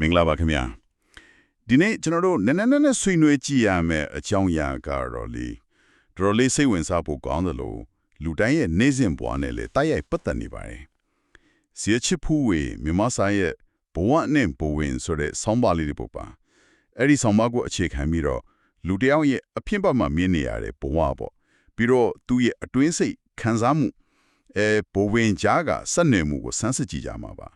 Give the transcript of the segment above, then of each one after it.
မင်္ဂလာပါခင်ဗျာဒီနေ့ကျွန်တော်တို့နည်းနည်းနည်းနည်းဆွေးနွေးကြည့်ရမယ်အကြောင်းအရာကတော့လေတော်တော်လေးစိတ်ဝင်စားဖို့ကောင်းတယ်လို့လူတိုင်းရဲ့နေ့စဉ်ဘဝနဲ့လေတိုက်ရိုက်ပတ်သက်နေပါတယ်စီချစ်ဖူးဝေမြမဆိုင်ရဲ့ဘဝနဲ့ဘဝင်ဆိုတဲ့ဆောင်းပါးလေးတွေပို့ပါအဲ့ဒီဆောင်းပါးကိုအခြေခံပြီးတော့လူတစ်ယောက်ရဲ့အဖြစ်ပတ်မှမြင်နေရတဲ့ဘဝပေါ့ပြီးတော့သူ့ရဲ့အတွင်းစိတ်ခံစားမှုအဲဘဝင်ကြားကစက်နေမှုကိုစမ်းစစ်ကြည့်ကြမှာပါ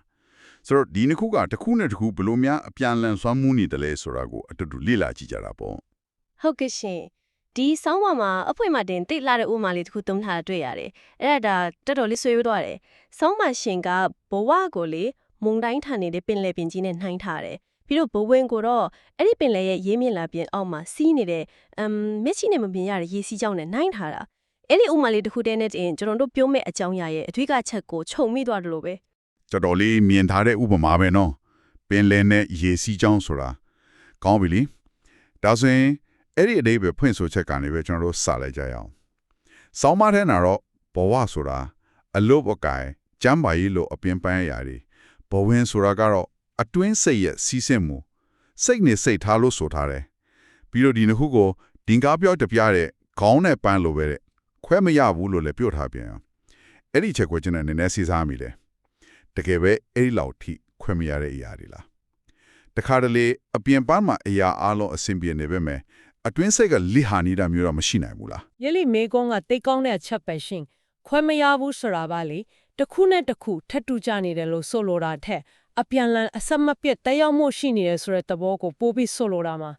ဆိုတော့ဒီနှစ်ခုကတစ်ခုနဲ့တစ်ခုဘယ်လိုများအပြန်အလှန်ဆွမ်းမှုနေတယ်လဲဆိုတာကိုအတူတူလေ့လာကြည့်ကြတာပေါ့ဟုတ်ကဲ့ရှင်ဒီဆောင်းပါမှာအဖွင့်မှာတင်တိတ်လာတဲ့ဥမာလေးတစ်ခုသုံးထားတာတွေ့ရတယ်အဲ့ဒါဒါတော်တော်လေးဆွေးရသွားတယ်ဆောင်းပါရှင်ကဘဝကိုလေမုန်တိုင်းထန်နေတဲ့ပင်လယ်ပင်ကြီးနဲ့နှိုင်းထားတယ်ပြီးတော့ဘဝင်ကိုတော့အဲ့ဒီပင်လယ်ရဲ့ရေးမြင့်လာပြင်အောက်မှာစီးနေတဲ့အမ်မျက်စိနဲ့မမြင်ရတဲ့ရေစီးကြောင်းနဲ့နှိုင်းထားတာအဲ့ဒီဥမာလေးတစ်ခုတည်းနဲ့တင်ကျွန်တော်တို့ပြောမဲ့အကြောင်းအရာရဲ့အထူးကချက်ကိုခြုံမိသွားတယ်လို့ပဲ တော်တော်လေးမြင်ထားတဲ့ဥပမာပဲနော်ပင်လယ်နဲ့ရေစီးကြောင်းဆိုတာကောင်းပြီလीဒါဆိုရင်အဲ့ဒီအသေးပဲဖွင့်ဆိုချက်ကနေပဲကျွန်တော်တို့စလိုက်ကြရအောင်စောင်းမထဲနာတော့ဘဝဆိုတာအလုတ်အကင်ကျမ်းပါရေးလို့အပြင်ပန်းရာတွေဘဝင်ဆိုတာကတော့အတွင်းစိတ်ရဲ့စီးဆင်းမှုစိတ်နဲ့စိတ်ထားလို့ဆိုထားတယ်ပြီးတော့ဒီနှစ်ခုကိုဒင်ကားပြောတပြတဲ့ခေါင်းနဲ့ပန်းလိုပဲတဲ့ခွဲမရဘူးလို့လည်းပြောထားပြန်အောင်အဲ့ဒီချက်ကိုကျွန်တော်နည်းနည်းစဉ်းစားမိတယ် တကယ်ပဲအဲ့ဒီလောက်ထိခွင့်မရတဲ့အရာတွေလားတခါတလေအပြင်ပန်းမှာအရာအလုံးအဆင်ပြေနေပေမဲ့အတွင်းစိတ်ကလိဟာနေတာမျိုးတော့မရှိနိုင်ဘူးလားယလိမေကွန်းကတိတ်ကောင်းတဲ့အချက်ပဲရှင်ခွဲမရဘူးဆိုတာပါလေတစ်ခုနဲ့တစ်ခုထပ်တူကြနေတယ်လို့ဆိုလိုတာထက်အပြန်လန်အဆက်မပြတ်တက်ရောက်မှုရှိနေတယ်ဆိုတဲ့သဘောကိုပို့ပြီးဆိုလိုတာမှာ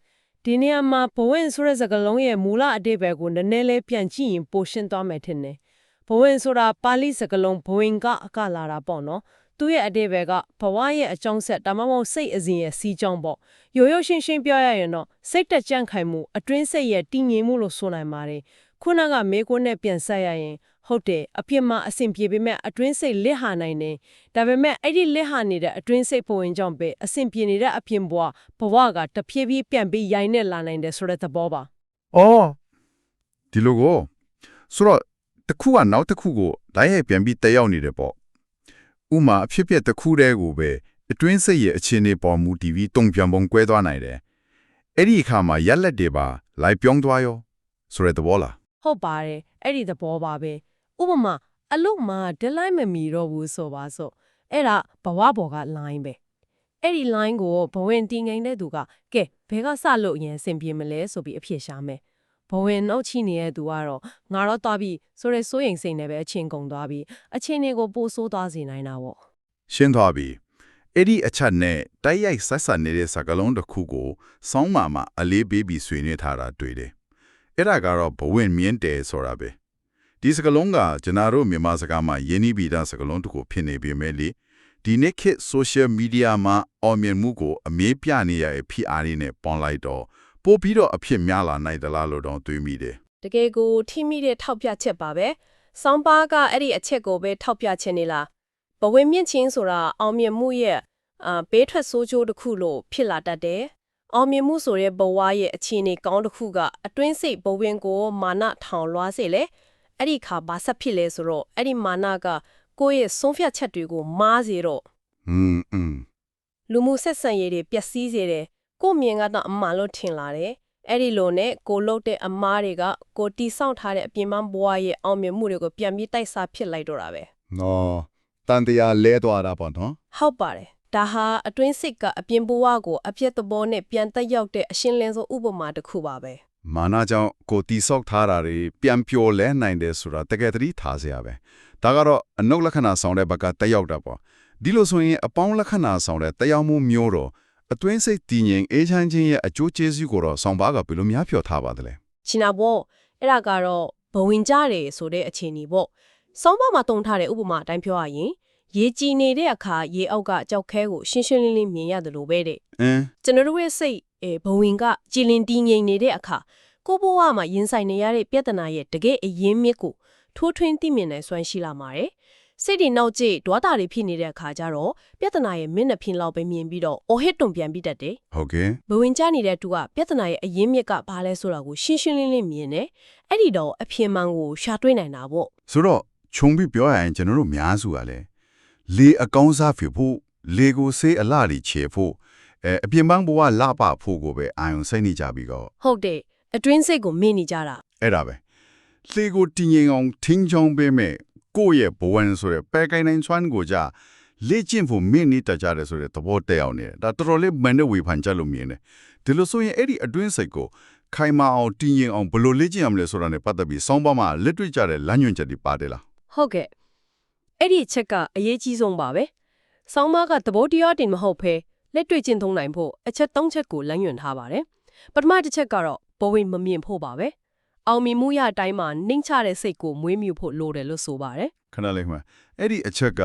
ဒီနေရာမှာဘဝင်ဆိုတဲ့စကားလုံးရဲ့မူလအတိတ်ပဲကိုနည်းနည်းလေးပြန်ကြည့်ရင်ပိုရှင်းသွားမယ်ထင်တယ်ဘဝင်ဆိုတာပါဠိစကားလုံးဘဝင်ကအကလာတာပေါ့နော် သူ့ရဲ့အတိတ်ပဲကဘဝရဲ့အကြောင်းဆက်ဒါမှမဟုတ်စိတ်အစဉ်ရဲ့စီးကြောင်းပေါ့ရိုးရိုးရှင်းရှင်းပြောရရင်တော့စိတ်တက်ကြန့်ခိုင်မှုအတွင်းစိတ်ရဲ့တည်ငြိမ်မှုလို့ဆိုနိုင်ပါတယ်ခုနကမေကွန်းနဲ့ပြန်ဆက်ရရင်ဟုတ်တယ်အပြစ်မှာအဆင်ပြေပေမဲ့အတွင်းစိတ်လစ်ဟာနိုင်တယ်ဒါပေမဲ့အဲ့ဒီလစ်ဟာနေတဲ့အတွင်းစိတ်ပုံဝင်ကြောင့်ပဲအဆင်ပြေနေတဲ့အပြင်ဘဝဘဝကတဖြည်းဖြည်းပြန်ပြီးရိုင်းနေလာနိုင်တယ်ဆိုတဲ့သဘောပါ။အော်ဒီလိုကိုဆိုတော့တစ်ခုကနောက်တစ်ခုကိုလိုက်ရိုက်ပြန်ပြီးတက်ရောက်နေတယ်ပေါ့။ ဥမာအဖြစ်အပျက်တစ်ခုတည်းကိုပဲအတွင်းစိတ်ရဲ့အခြေအနေပေါ်မူတည်ပြီးတုံ့ပြန်ပုံကွဲသွားနိုင်တယ်။အဲ့ဒီအခါမှာရက်လက်တွေပါလိုက်ပြောင်းသွားရောဆိုတဲ့သဘောလားဟုတ်ပါတယ်အဲ့ဒီသဘောပါပဲဥပမာအလုတ်မှာဒလိုင်းမမီတော့ဘူးဆိုပါစို့အဲ့ဒါဘဝဘော်က line ပဲအဲ့ဒီ line ကိုဘဝင်တင်ငိမ့်တဲ့သူကကဲဘဲကစလို့ရင်အဆင်ပြေမလဲဆိုပြီးအဖြစ်ရှာမယ် ဘဝင်နှုတ်ချိနေတဲ့သူကတော့ငါတော့သွားပြီဆိုရဲစိုးရင်စိတ်နဲ့ပဲအချင်းကုန်သွားပြီအချင်းတွေကိုပို့ဆိုးသွားစေနိုင်တာပေါ့ရှင်းသွားပြီအဲ့ဒီအချက်နဲ့တိုက်ရိုက်ဆက်ဆက်နေတဲ့စကားလုံးတစ်ခုကိုစောင်းမာမှာအလေးပေးပြီးဆွေးနွေးထားတာတွေ့တယ်အဲ့ဒါကတော့ဘဝင်မြင့်တယ်ဆိုတာပဲဒီစကားလုံးကကျွန်တော်တို့မြန်မာစကားမှာယင်းဤပိဒါစကားလုံးတစ်ခုဖြစ်နေပြီမဲ့လေဒီနေ့ခေတ် social media မှာအောင်မြင်မှုကိုအမေးပြနေရတဲ့ဖြစ်အားလေးနဲ့ပေါင်းလိုက်တော့ ပိုပြီးတော့အဖြစ်များလာနိုင်သလားလို့တော့တွေးမိတယ်။တကယ်ကိုထိမိတဲ့ထောက်ပြချက်ပါပဲ။ဆောင်းပါးကအဲ့ဒီအချက်ကိုပဲထောက်ပြခြင်းနေလား။ဘဝင်မြင့်ချင်းဆိုတာအောင်မြင်မှုရဲ့အာဘေးထွက်ဆိုးကျိုးတစ်ခုလို့ဖြစ်လာတတ်တယ်။အောင်မြင်မှုဆိုတဲ့ဘဝရဲ့အခြေအနေကောင်းတစ်ခုကအတွင်းစိတ်ဘဝင်ကိုမာနထောင်လွှားစေလေ။အဲ့ဒီခါဘာဆက်ဖြစ်လဲဆိုတော့အဲ့ဒီမာနကကိုယ့်ရဲ့ဆုံးဖြတ်ချက်တွေကိုမားစေတော့อืมလူမှုဆက်ဆံရေးတွေပျက်စီးစေတယ် ကိုယ့်မြင်ကတော့အမှန်လို့ထင်လာတယ်အဲ့ဒီလိုနဲ့ကိုလုတ်တဲ့အမားတွေကကိုတီဆောက်ထားတဲ့အပြင်ပန်းဘဝရဲ့အောင်မြင်မှုတွေကိုပြန်ပြီးတိုက်စားဖြစ်လိုက်တော့တာပဲနော်တန်တရားလဲသွားတာပေါ့နော်ဟုတ်ပါတယ်ဒါဟာအတွင်းစိတ်ကအပြင်ဘဝကိုအပြည့်သဘောနဲ့ပြန်တက်ရောက်တဲ့အရှင်းလင်းဆုံးဥပမာတစ်ခုပါပဲမာနာကြောင့်ကိုတီဆောက်ထားတာတွေပြန်ပျော်လဲနိုင်တယ်ဆိုတာတကယ်တည်းထားစရာပဲဒါကတော့အနုလက္ခဏာဆောင်တဲ့ဘက်ကတက်ရောက်တာပေါ့ဒီလိုဆိုရင်အပေါင်းလက္ခဏာဆောင်တဲ့တက်ရောက်မှုမျိုးတော့ အတွင်းစိတ်တည်ငြိမ်အေးချမ်းခြင်းရဲ့အကျိုးကျေးဇူးကိုတော့ဆောင်ပါကဘယ်လိုများဖြောထားပါသလဲချင်တာပေါ့အဲ့ဒါကတော့ဘဝင်ကြတယ်ဆိုတဲ့အခြေအနေပေါ့စောင်းပါမှာတုံထားတဲ့ဥပမာအတိုင်းပြောရရင်ရေကြည်နေတဲ့အခါရေအောက်ကကြောက်ခဲကိုရှင်းရှင်းလင်းလင်းမြင်ရတယ်လို့ပဲတဲ့အင်းကျွန်တော်တို့ရဲ့စိတ်အဲဘဝင်ကကြည်လင်တည်ငြိမ်နေတဲ့အခါကိုယ့်ဘဝမှာရင်ဆိုင်နေရတဲ့ပြဿနာရဲ့တကယ်အရင်းမြစ်ကိုထိုးထွင်းသိမြင်နိုင်စွမ်းရှိလာမှာတယ် စိတ်တွေနောက်ကျဒွါတာတွေဖြစ်နေတဲ့အခါကျတော့ပြဿနာရဲ့မျက်နှာပြင်လောက်ပဲမြင်ပြီးတော့အော်ဟစ်တုံပြန်ပြီးတတ်တယ်ဟုတ်ကဲ့ဘဝင်ကြနေတဲ့သူကပြဿနာရဲ့အရင်းမြစ်ကဘာလဲဆိုတာကိုရှင်းရှင်းလင်းလင်းမြင်တယ်အဲ့ဒီတော့အဖြစ်မှန်ကိုရှာတွေ့နိုင်တာပေါ့ဆိုတော့ခြုံပြီးပြောရရင်ကျွန်တော်တို့များစုကလည်းလေအကောင်းစားဖြစ်ဖို့လေကိုဆေးအလှတွေချေဖို့အဲအပြင်ပန်းဘဝလှပဖို့ကိုပဲအာယုံစိတ်နေကြပြီးတော့ဟုတ်တယ်အတွင်းစိတ်ကိုမင်းနေကြတာအဲ့ဒါပဲလေကိုတင်းငင်အောင်ထင်းချောင်းပေးမဲ့ ကိုယ့်ရဲ့ဘဝဆိုရယ်ပဲကိုင်းနိုင်ဆွမ်းကိုကြလေ့ကျင့်ဖို့မင်းနေတတ်ကြတယ်ဆိုတဲ့သဘောတည့်အောင်နေတယ်ဒါတော်တော်လေးမန်တဲ့ဝေဖန်ချက်လို့မြင်တယ်ဒီလိုဆိုရင်အဲ့ဒီအတွင်းစိတ်ကိုခိုင်မာအောင်တင်းငင်အောင်ဘယ်လိုလေ့ကျင့်ရမလဲဆိုတာနဲ့ပတ်သက်ပြီးစောင်းပါမှာလက်တွေ့ကြတဲ့လမ်းညွှန်ချက်တွေပါတယ်လားဟုတ်ကဲ့အဲ့ဒီအချက်ကအရေးကြီးဆုံးပါပဲဆောင်းမကသဘောတရားတင်မဟုတ်ဘဲလက်တွေ့ကျင့်သုံးနိုင်ဖို့အချက်၃ချက်ကိုလမ်းညွှန်ထားပါတယ်ပထမတစ်ချက်ကတော့ဘဝဝင်မမြင်ဖို့ပါပဲ အောင်မြင်မှုရအတိုင်းမှာနှိမ့်ချတဲ့စိတ်ကိုမွေးမြူဖို့လိုတယ်လို့ဆိုပါတယ်ခဏလေးမှအဲ့ဒီအချက်က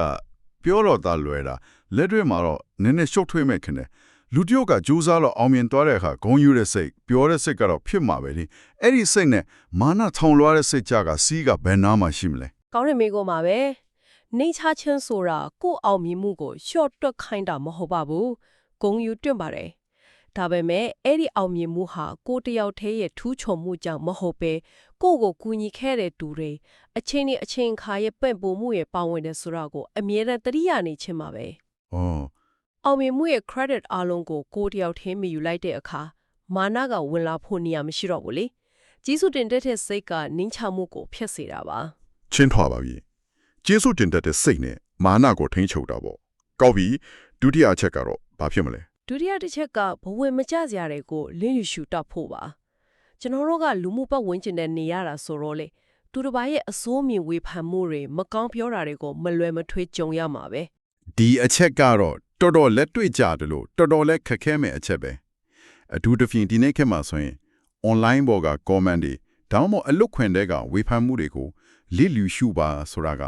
ပြောတော့သားလွယ်တာလက်တွေ့မှာတော့နည်းနည်းရှုပ်ထွေးမဲ့ခင်တယ်လူတယောက်ကကြိုးစားလို့အောင်မြင်သွားတဲ့အခါဂုံယူတဲ့စိတ်ပြောတဲ့စိတ်ကတော့ဖြစ်မှာပဲလေအဲ့ဒီစိတ်နဲ့မာနထောင်လွှားတဲ့စိတ်ကြကစီးကဘယ်နာမှရှိမလဲကောင်းတဲ့မိကိုမှာပဲနှိမ့်ချခြင်းဆိုတာကိုယ့်အောင်မြင်မှုကိုရှော့တွက်ခိုင်းတာမဟုတ်ပါဘူးဂုံယူတွန့်ပါတယ် ဒါပေမဲ့အဲ့ဒီအောင်မြင်မှုဟာကိုယ့်တယောက်တည်းရဲ့ထူးချွန်မှုကြောင့်မဟုတ်ပဲကိုယ့်ကိုကူညီခဲ့တဲ့သူတွေအချင်းနဲ့အချင်းခါရဲ့ပင့်ပိုမှုရဲ့ပါဝင်တဲ့ဆိုတာကိုအမြဲတမ်းသတိရနေခြင်းပါပဲ။အော်အောင်မြင်မှုရဲ့ credit အားလုံးကိုကိုယ့်တယောက်တည်းမယူလိုက်တဲ့အခါမာနကဝင်လာဖို့နေရာမရှိတော့ဘူးလေကြီးစုတင်တဲ့တဲ့စိတ်ကနင်းချမှုကိုဖျက်စေတာပါချင်းထွာပါပြီကျေးဇူးတင်တတ်တဲ့စိတ်နဲ့မာနကိုထိန်းချုပ်တာပေါ့ကောက်ပြီဒုတိယအချက်ကတော့ဘာဖြစ်မလဲ ဒုတိယတစ်ချက်ကဘဝင်မကြစရာတွေကိုလင်းယူရှူတတ်ဖို့ပါကျွန်တော်တို့ကလူမှုပတ်ဝန်းကျင်နဲ့နေရတာဆိုတော့လေသူတစ်ပါးရဲ့အစိုးမြင်ဝေဖန်မှုတွေမကောင်းပြောတာတွေကိုမလွယ်မထွေးကြုံရမှာပဲဒီအချက်ကတော့တော်တော်လက်တွေ့ကြတယ်လို့တော်တော်လက်ခက်ခဲမဲ့အချက်ပဲ။အထူးသဖြင့်ဒီနေ့ခေတ်မှာဆိုရင် online ပေါ်က comment တွေဒါမှမဟုတ်အလုတ်ခွင်တဲ့ကဝေဖန်မှုတွေကိုလိလူရှုပါဆိုတာက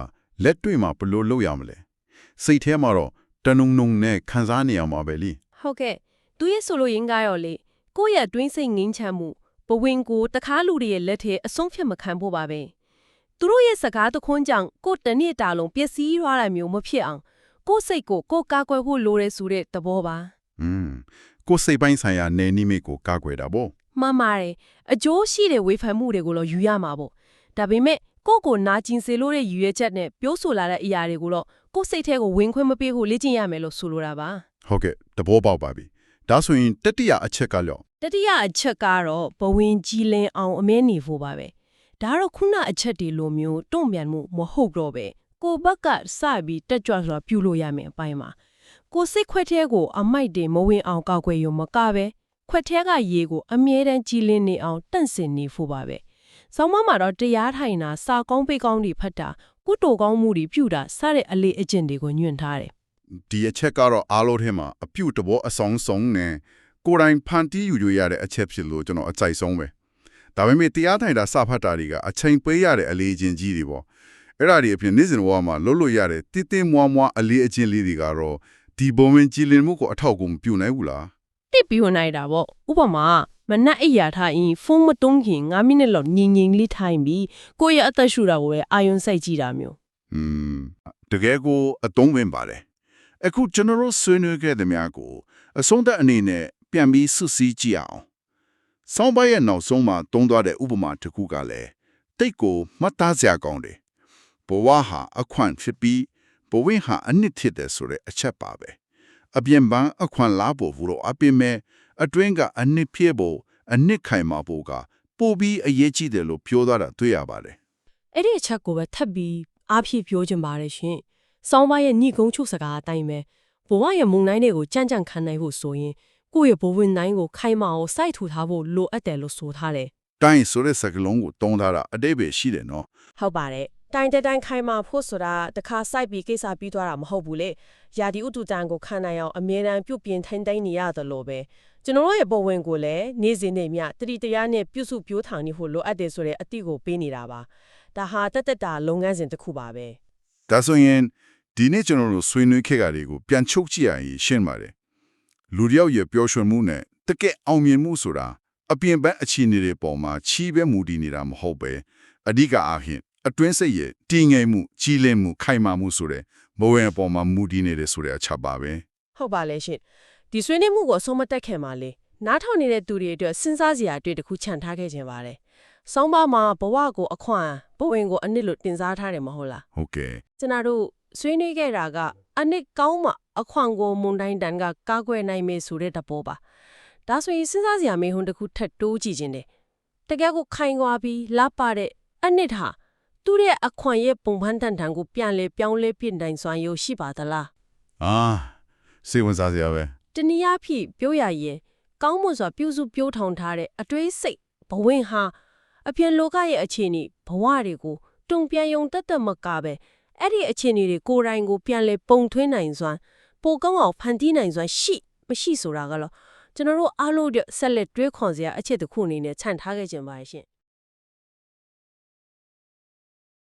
လက်တွေ့မှာဘယ်လိုလုပ်ရမလဲ။စိတ်ထဲမှာတော့တနုံနုံနဲ့ခံစားနေရမှာပဲလी ဟုတ်ကဲ့သူရဲ့ဆိုလိုရင်းကားရောလေကိုယ့်ရဲ့အတွင်းစိတ်ငင်းချမ်းမှုဘဝင်ကိုတခါလူတွေရဲ့လက်ထဲအဆုံးဖြတ်မခံဖို့ပါပဲသူတို့ရဲ့စကားတခွန်းကြောင့်ကိုယ်တနေ့တာလုံးပျက်စီးရတာမျိုးမဖြစ်အောင်ကိုယ့်စိတ်ကိုကိုယ်ကာကွယ်ဖို့လိုတယ်ဆိုတဲ့သဘောပါ။อืมကိုယ်စိတ်ပိုင်းဆိုင်ရာနေနိမိတ်ကိုကာကွယ်တာပေါ့မှန်ပါတယ်အကျိုးရှိတဲ့ဝေဖန်မှုတွေကိုတော့ယူရမှာပေါ့ဒါပေမဲ့ကိုယ့်ကိုနာကျင်စေလို့တဲ့ရည်ရွယ်ချက်နဲ့ပြောဆိုလာတဲ့အရာတွေကိုတော့ကိုယ့်စိတ်ထဲကိုဝင်ခွင့်မပေးဖို့လေ့ကျင့်ရမယ်လို့ဆိုလိုတာပါ။ ဟုတ်ကဲ့သဘောပေါက်ပါပြီ။ဒါဆိုရင်တတိယအချက်ကလောတတိယအချက်ကတော့ဘဝင်ကြီးလင်းအောင်အမဲနေဖို့ပါပဲဒါကတော့ခုနအချက်တွေလိုမျိုးတုံ့ပြန်မှုမဟုတ်တော့ပဲကိုယ့်ဘက်ကစပြီးတက်ကြွစွာပြုလို့ရမယ်အပိုင်းမှာကိုယ်စိတ်ခွက်ထဲကိုအမိုက်တွေမဝင်အောင်ကောက်ွယ်ရုံမကပဲခွက်ထဲကရေကိုအမြဲတမ်းကြီးလင်းနေအောင်တန့်စင်နေဖို့ပါပဲဆောင်းမမှာတော့တရားထိုင်တာစာကောင်းပိတ်ကောင်းတွေဖတ်တာကုတိုကောင်းမှုတွေပြုတာစတဲ့အလေးအကျင့်တွေကိုညွှန်ထားတယ် ဒီအချက်ကတော့အားလုံးထဲမှာအပြုတ်တဘောအဆောင်ဆုံးနဲ့ကိုယ်တိုင်ဖန်တီးယူရရတဲ့အချက်ဖြစ်လို့ကျွန်တော်အကြိုက်ဆုံးပဲဒါပေမဲ့တရားထိုင်တာစဖတ်တာတွေကအချိန်ပေးရတဲ့အလေးအချင်းကြီးတွေပေါ့အဲ့ဒါတွေအပြင်နေ့စဉ်ဘဝမှာလှုပ်လို့ရတဲ့တိတိမွားမွားအလေးအချင်းလေးတွေကတော့ဒီဘုံဝင်ကြည်လင်မှုကိုအထောက်အကူမပြုနိုင်ဘူးလားတစ်ပြီးဝင်နိုင်တာပေါ့ဥပမာမနက်အိယာထားရင်ဖုန်းမတုံးခင်9မိနစ်လောက်ညင်ညင်လေးထိုင်ပြီးကိုယ့်ရဲ့အသက်ရှူတာကိုပဲအာယုံစိုက်ကြည့်တာမျိုးอืมတကယ်ကိုအသုံးဝင်ပါတယ် အခုကျွန်တော်တို့ဆွေးနွေးခဲ့တဲ့များကိုအဆုံးသတ်အနေနဲ့ပြန်ပြီးစစ်စည်းကြည့်အောင်ဆောင်းပါးရဲ့နောက်ဆုံးမှာတုံးသွားတဲ့ဥပမာတစ်ခုကလည်းတိတ်ကိုမှတ်သားစရာကောင်းတယ်ဘဝဟာအခွင့်ဖြစ်ပြီးဘဝင်းဟာအနှစ်ဖြစ်တယ်ဆိုတဲ့အချက်ပါပဲအပြင်ပန်းအခွင့်လားဖို့ဘူးတော့အပြင်မဲ့အတွင်းကအနှစ်ဖြစ်ဖို့အနှစ်ခိုင်မာဖို့ကပိုပြီးအရေးကြီးတယ်လို့ပြောသွားတာတွေ့ရပါတယ်အဲ့ဒီအချက်ကိုပဲထပ်ပြီးအားဖြည့်ပြောချင်ပါတယ်ရှင်။ ဆောင်းပါးရဲ့ညှိကုန်းချုပ်စကားအတိုင်းပဲဘဝရဲ့မုံတိုင်းတွေကိုကြမ်းကြမ်းခံနိုင်ဖို့ဆိုရင်ကိုယ့်ရဲ့ဘဝဝင်တိုင်းကိုခိုင်မာအောင်စိုက်ထူထားဖို့လိုအပ်တယ်လို့ဆိုထားတယ်တိုင်းဆိုတဲ့စကလုံးကိုတုံးထားတာအတိတ်ပဲရှိတယ်နော်။ဟုတ်ပါတယ်။တိုင်းတဲ့တိုင်းခိုင်မာဖို့ဆိုတာတခါစိုက်ပြီးကိစ္စပြီးသွားတာမဟုတ်ဘူးလေ။ယာဒီဥတုတန်ကိုခံနိုင်အောင်အမြဲတမ်းပြုတ်ပြင်ထိန်တိုင်းနေရတယ်လို့ပဲ။ကျွန်တော်တို့ရဲ့ဘဝဝင်ကိုလည်းနေ့စဉ်နဲ့မျှတတိတရားနဲ့ပြုစုပြောထောင်နေဖို့လိုအပ်တယ်ဆိုတဲ့အသည့်ကိုပေးနေတာပါ။ဒါဟာတက်တက်တာလုပ်ငန်းစဉ်တစ်ခုပါပဲ။ ဒါဆိုရင်ဒီနေ့ကျွန်တော်တို့ဆွေးနွေးခဲ့တာတွေကိုပြန်ချုပ်ကြည့်ရရင်ရှင်းပါတယ်လူတစ်ယောက်ရဲ့ပျော်ရွှင်မှုနဲ့တကယ်အောင်မြင်မှုဆိုတာအပြင်ဘက်အခြေအနေတွေပေါ်မှာချီးပဲမူတည်နေတာမဟုတ်ပဲအဓိကအားဖြင့်အတွင်းစိတ်ရဲ့တည်ငြိမ်မှုကြီးလင်းမှုခိုင်မာမှုဆိုတဲ့ဘဝရဲ့ပေါ်မှာမူတည်နေတယ်ဆိုတဲ့အချက်ပါပဲဟုတ်ပါလေရှင်ဒီဆွေးနွေးမှုကိုအဆုံးမတက်ခင်ပါလေနားထောင်နေတဲ့သူတွေအတွက်စဉ်းစားစရာအတွေ့တစ်ခုခြံထားခဲ့ခြင်းပါတယ် ဆောင်းပါးမှာဘဝကိုအခွန်ဘဝင်ကိုအနစ်လို့တင်စားထားတယ်မဟုတ်လားဟုတ်ကဲ့ကျွန်တော်တို့ဆွေးနွေးခဲ့တာကအနစ်ကောင်းမှအခွန်ကိုမွန်တိုင်းတန်ကကာကွယ်နိုင်မယ်ဆိုတဲ့တဘောပါဒါဆိုရင်စဉ်းစားစရာမေးခွန်းတစ်ခုထပ်တိုးကြည့်ခြင်းတယ်တကယ်ကိုခိုင်သွားပြီးလပတဲ့အနစ်ဟာသူ့ရဲ့အခွန်ရဲ့ပုံဖန်တန်တန်ကိုပြန်လေပြောင်းလဲပြင်နိုင်စွမ်းရရှိပါသလားအာစိတ်ဝင်စားစရာပဲတနည်းအားဖြင့်ပြောရရင်ကောင်းမွန်စွာပြုစုပြောထောင်ထားတဲ့အတွေးစိတ်ဘဝင်ဟာ အပြင်လောကရဲ့အခြေအနေဘဝတွေကိုတုံပြန်ယုံတက်တက်မကပဲအဲ့ဒီအခြေအနေတွေကိုယ်တိုင်ကိုပြန်လဲပုံထွင်းနိုင်စွမ်းပိုကောင်းအောင်ဖန်တီးနိုင်စွမ်းရှိမရှိဆိုတာကတော့ကျွန်တော်တို့အားလုံးအတွက်ဆက်လက်တွေးခွန်စရာအချက်တစ်ခုအနေနဲ့ခြံထားခဲ့ကြပါရှင်